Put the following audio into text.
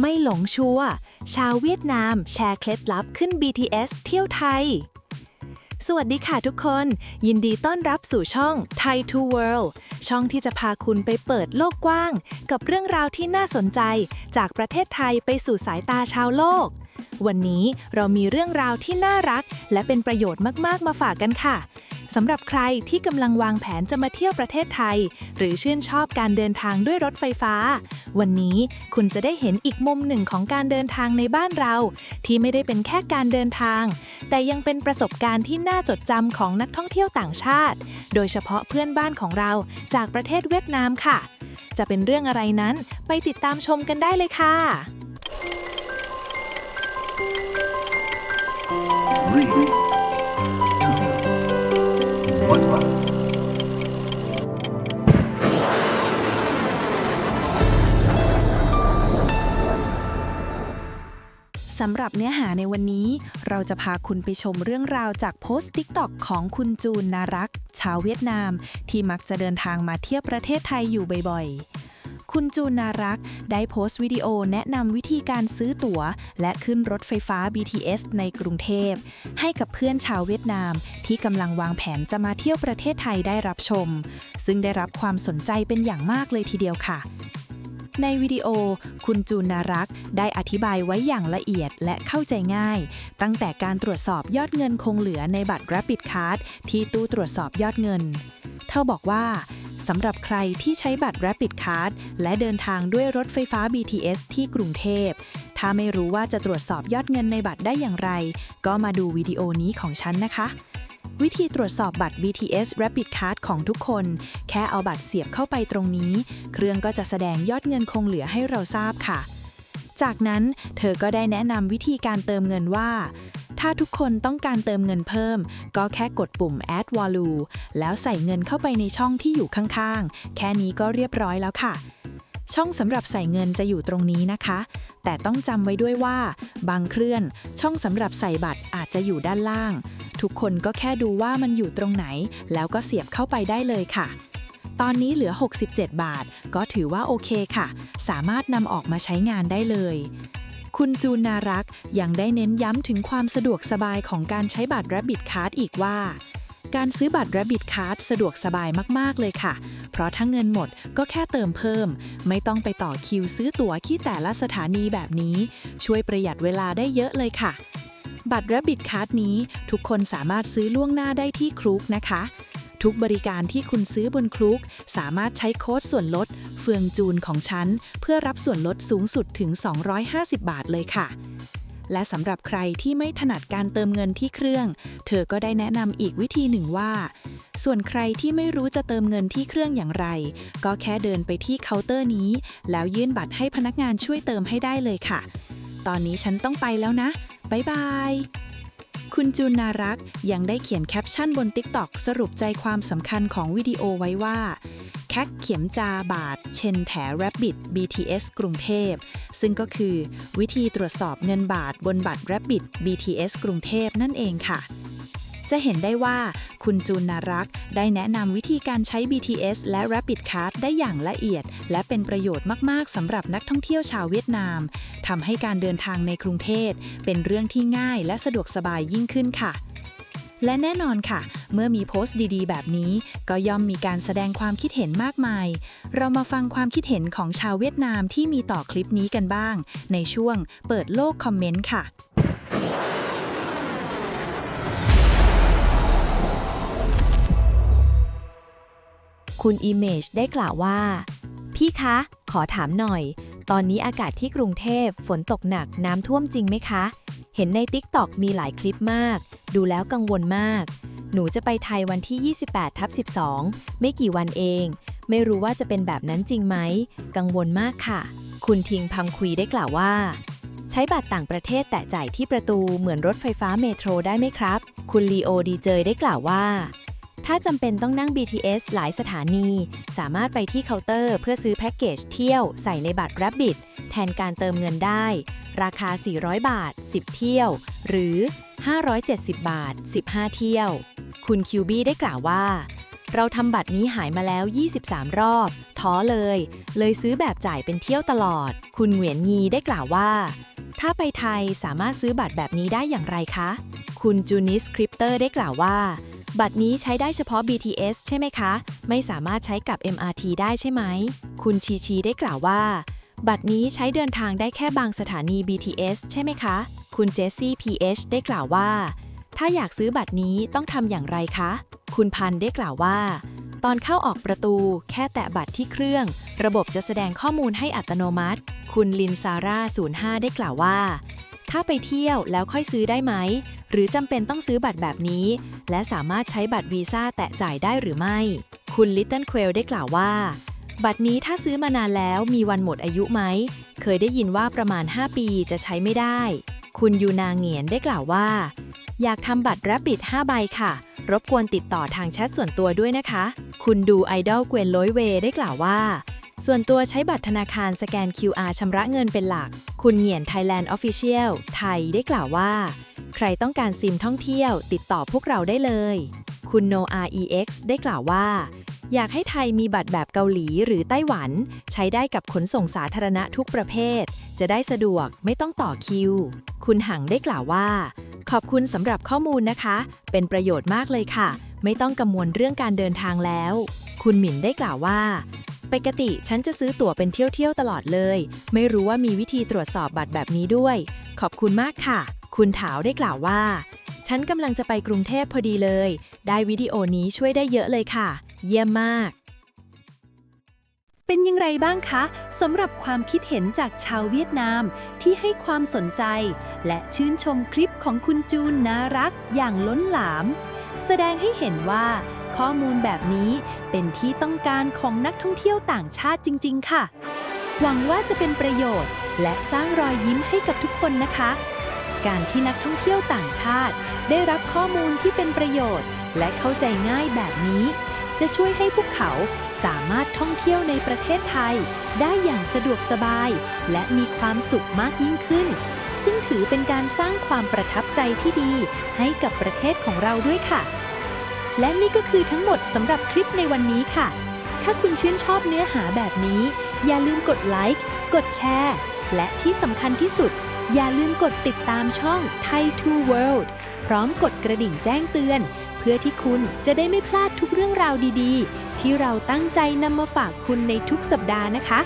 ไม่หลงชัวชาวเวียดนามแชร์เคล็ดลับขึ้น BTS เที่ยวไทย สวัสดีค่ะทุกคน ยินดีต้อนรับสู่ช่อง Thai to World ช่องที่จะพาคุณไปเปิดโลกกว้าง กับเรื่องราวที่น่าสนใจ จากประเทศไทยไปสู่สายตาชาวโลก วันนี้เรามีเรื่องราวที่น่ารัก และเป็นประโยชน์มากๆ มาฝากกันค่ะสำหรับใครที่กำลังวางแผนจะมาเที่ยวประเทศไทย หรือชื่นชอบการเดินทางด้วยรถไฟฟ้า วันนี้คุณจะได้เห็นอีกมุมหนึ่งของการเดินทางในบ้านเรา ที่ไม่ได้เป็นแค่การเดินทาง แต่ยังเป็นประสบการณ์ที่น่าจดจำของนักท่องเที่ยวต่างชาติ โดยเฉพาะเพื่อนบ้านของเราจากประเทศเวียดนามค่ะ จะเป็นเรื่องอะไรนั้นไปติดตามชมกันได้เลยค่ะ Three, two, one. สำหรับเนื้อหาในวันนี้ เราจะพาคุณไปชมเรื่องราวจากโพสต์ TikTok ของคุณจูนนารัก ชาวเวียดนาม ที่มักจะเดินทางมาเที่ยวประเทศไทยอยู่บ่อยๆ คุณจูนนารักได้โพสต์วิดีโอแนะนำวิธีการซื้อตั๋ว และขึ้นรถไฟฟ้า BTS ในกรุงเทพ ให้กับเพื่อนชาวเวียดนาม ที่กำลังวางแผนจะมาเที่ยวประเทศไทยได้รับชม ซึ่งได้รับความสนใจเป็นอย่างมากเลยทีเดียวค่ะในวิดีโอ คุณจูนนารักได้อธิบายไว้อย่างละเอียดและเข้าใจง่าย ตั้งแต่การตรวจสอบยอดเงินคงเหลือในบัตร Rapid Card ที่ตู้ตรวจสอบยอดเงิน เธอบอกว่า สำหรับใครที่ใช้บัตร Rapid Card และเดินทางด้วยรถไฟฟ้า BTS ที่กรุงเทพ ถ้าไม่รู้ว่าจะตรวจสอบยอดเงินในบัตรได้อย่างไร ก็มาดูวิดีโอนี้ของฉันนะคะ วิธีตรวจสอบบัตร BTS Rapid Card ของทุกคน แค่เอาบัตรเสียบเข้าไปตรงนี้ เครื่องก็จะแสดงยอดเงินคงเหลือให้เราทราบค่ะ จากนั้นเธอก็ได้แนะนำวิธีการเติมเงินว่า ถ้าทุกคนต้องการเติมเงินเพิ่ม ก็แค่กดปุ่ม add value แล้วใส่เงินเข้าไปในช่องที่อยู่ข้างๆ แค่นี้ก็เรียบร้อยแล้วค่ะ ช่องสำหรับใส่เงินจะอยู่ตรงนี้นะคะ แต่ต้องจำไว้ด้วยว่า บางเคลื่อน ช่องสำหรับใส่บัตรอาจจะอยู่ด้านล่าง ทุกคนก็แค่ดูว่ามันอยู่ตรงไหน แล้วก็เสียบเข้าไปได้เลยค่ะตอนนี้เหลือ 67 บาท ก็ถือว่าโอเคค่ะ สามารถนำออกมาใช้งานได้เลย คุณจูนนารักยังได้เน้นย้ำถึงความสะดวกสบายของการใช้บัตร Rabbit Card อีกว่า การซื้อบัตร Rabbit Card สะดวกสบายมาก ๆ เลยค่ะ เพราะถ้าเงินหมดก็แค่เติมเพิ่ม ไม่ต้องไปต่อคิวซื้อตั๋วที่แต่ละสถานีแบบนี้ ช่วยประหยัดเวลาได้เยอะเลยค่ะ บัตร Rabbit Card นี้ทุกคนสามารถซื้อล่วงหน้าได้ที่ครุกนะคะ ทุกบริการที่คุณซื้อบนครุก สามารถใช้โค้ดส่วนลด เฟืองจูนของฉัน เพื่อรับส่วนลดสูงสุดถึง 250 บาทเลยค่ะ และสำหรับใครที่ไม่ถนัดการเติมเงินที่เครื่อง เธอก็ได้แนะนำอีกวิธีหนึ่งว่า ส่วนใครที่ไม่รู้จะเติมเงินที่เครื่องอย่างไร ก็แค่เดินไปที่เคาน์เตอร์นี้ แล้วยื่นบัตรให้พนักงานช่วยเติมให้ได้เลยค่ะ ตอนนี้ฉันต้องไปแล้วนะบ๊ายบาย คุณจูนนารักยังได้เขียนแคปชั่นบน TikTok สรุปใจความสำคัญของวิดีโอไว้ว่า แคกเขียมจาบาท เชนแถ Rabbit BTS กรุงเทพ ซึ่งก็คือ วิธีตรวจสอบเงินบาทบนบัตร Rabbit BTS กรุงเทพนั่นเองค่ะ จะเห็นได้ว่าคุณจูนนารักได้แนะนำวิธีการใช้ BTS และ Rapid Card ได้อย่างละเอียด และเป็นประโยชน์มากๆสำหรับนักท่องเที่ยวชาวเวียดนามทำให้การเดินทางในกรุงเทพเป็นเรื่องที่ง่ายและสะดวกสบายยิ่งขึ้นค่ะและแน่นอนค่ะ เมื่อมีโพสต์ดีๆ แบบนี้ ก็ย่อมมีการแสดงความคิดเห็นมากมาย เรามาฟังความคิดเห็นของชาวเวียดนามที่มีต่อคลิปนี้กันบ้าง ในช่วงเปิดโลกคอมเมนต์ค่ะ คุณ Image ได้กล่าวว่า พี่คะ ขอถามหน่อย ตอนนี้อากาศที่กรุงเทพฝนตกหนักน้ำท่วมจริงไหมคะ เห็นใน TikTok มีหลายคลิปมาก ดูแล้วกังวลมาก หนูจะไปไทยวันที่ 28ทับ12 ไม่กี่วันเอง ไม่รู้ว่าจะเป็นแบบนั้นจริงไหม กังวลมากค่ะ คุณทิงพังคุยได้กล่าวว่าใช้บัตรต่างประเทศแตะจ่ายที่ประตูเหมือนรถไฟฟ้าเมโทรได้ไหมครับ คุณลีโอดีเจได้กล่าวว่า ถ้าจำเป็นต้องนั่ง BTS หลายสถานี สามารถไปที่เคาน์เตอร์เพื่อซื้อแพ็กเกจเที่ยวใส่ในบัตร Rabbit แทนการเติมเงินได้ ราคา 400 บาท 10 เที่ยว หรือ 570 บาท 15 เที่ยว คุณคิวบี้ได้กล่าวว่า เราทำบัตรนี้หายมาแล้ว 23 รอบ ท้อเลย เลยซื้อแบบจ่ายเป็นเที่ยวตลอด คุณเหวียนงีได้กล่าวว่า ถ้าไปไทยสามารถซื้อบัตรแบบนี้ได้อย่างไรคะ คุณจูนิสคริปเตอร์ได้กล่าวว่า บัตรนี้ใช้ได้เฉพาะ BTS ใช่ไหมคะ ไม่สามารถใช้กับ MRT ได้ใช่ไหม คุณชีชีได้กล่าวว่า บัตรนี้ใช้เดินทางได้แค่บางสถานี BTS ใช่ไหมคะ คุณเจสซี่ PH ได้กล่าวว่า ถ้าอยากซื้อบัตรนี้ต้องทำอย่างไรคะ คุณพันได้กล่าวว่า ตอนเข้าออกประตู แค่แตะบัตรที่เครื่อง ระบบจะแสดงข้อมูลให้อัตโนมัติ คุณลินซาร่า05 ได้กล่าวว่า ถ้าไปเที่ยวแล้วค่อยซื้อได้ไหม หรือจำเป็นต้องซื้อบัตรแบบนี้ และสามารถใช้บัตรวีซ่าแตะจ่ายได้หรือไม่ คุณลิตเติ้ลเควลได้กล่าวว่า บัตรนี้ถ้าซื้อมานานแล้วมีวันหมดอายุไหม เคยได้ยินว่าประมาณ 5 ปีจะใช้ไม่ได้ คุณยูนาเงียนได้กล่าวว่า อยากทำบัตร Rabbit 5ใบค่ะ รบกวนติดต่อทางแชทส่วนตัวด้วยนะคะ คุณดูไอดอลเกวนโลยเวได้กล่าวว่าส่วนตัวใช้บัตรธนาคารสแกน QR ชำระเงินเป็นหลัก คุณเหงียน Thailand Official ไทยได้กล่าวว่า รต้องการซิมท่องเที่ยว ติดต่อพวกเราได้เลย คุณ No REX ได้กล่าวว่า อยากให้ไทยมีบัตรแบบเกาหลีหรือไต้หวัน ใช้ได้กับขนส่งสาธารณะทุกประเภท จะได้สะดวกไม่ต้องต่อคิว คุณหังได้กล่าวว่า ขอบคุณสำหรับข้อมูลนะคะ เป็นประโยชน์มากเลยค่ะ ไม่ต้องกังวลเรื่องการเดินทางแล้ว คุณหมินได้กล่าวว่าปกติฉันจะซื้อตั๋วเป็นเที่ยวๆตลอดเลย ไม่รู้ว่ามีวิธีตรวจสอบบัตรแบบนี้ด้วย ขอบคุณมากค่ะ คุณถาวได้กล่าวว่า ฉันกำลังจะไปกรุงเทพพอดีเลย ได้วิดีโอนี้ช่วยได้เยอะเลยค่ะ เยี่ยมมาก เป็นย่างไรบ้างคะสำหรับความคิดเห็นจากชาวเวียดนามที่ให้ความสนใจ และชื่นชมคลิปของคุณจูนน่ารักอย่างล้นหลาม แสดงให้เห็นว่า ข้อมูลแบบนี้เป็นที่ต้องการของนักท่องเที่ยวต่างชาติจริง ๆ ค่ะ หวังว่าจะเป็นประโยชน์ และสร้างรอยยิ้มให้กับทุกคนนะคะ การที่นักท่องเที่ยวต่างชาติ ได้รับข้อมูลที่เป็นประโยชน์ และเข้าใจง่ายแบบนี้ จะช่วยให้พวกเขาสามารถท่องเที่ยวในประเทศไทย ได้อย่างสะดวกสบาย และมีความสุขมากยิ่งขึ้น ซึ่งถือเป็นการสร้างความประทับใจที่ดี ให้กับประเทศของเราด้วยค่ะ และนี่ก็คือทั้งหมดสำหรับคลิปในวันนี้ค่ะ ถ้าคุณชื่นชอบเนื้อหาแบบนี้ อย่าลืมกดไลค์กดแชร์และที่สำคัญที่สุด อย่าลืมกดติดตามช่อง Thai to World พร้อมกดกระดิ่งแจ้งเตือน เพื่อที่คุณจะได้ไม่พลาดทุกเรื่องราวดีๆ ที่เราตั้งใจนำมาฝากคุณในทุกสัปดาห์นะคะ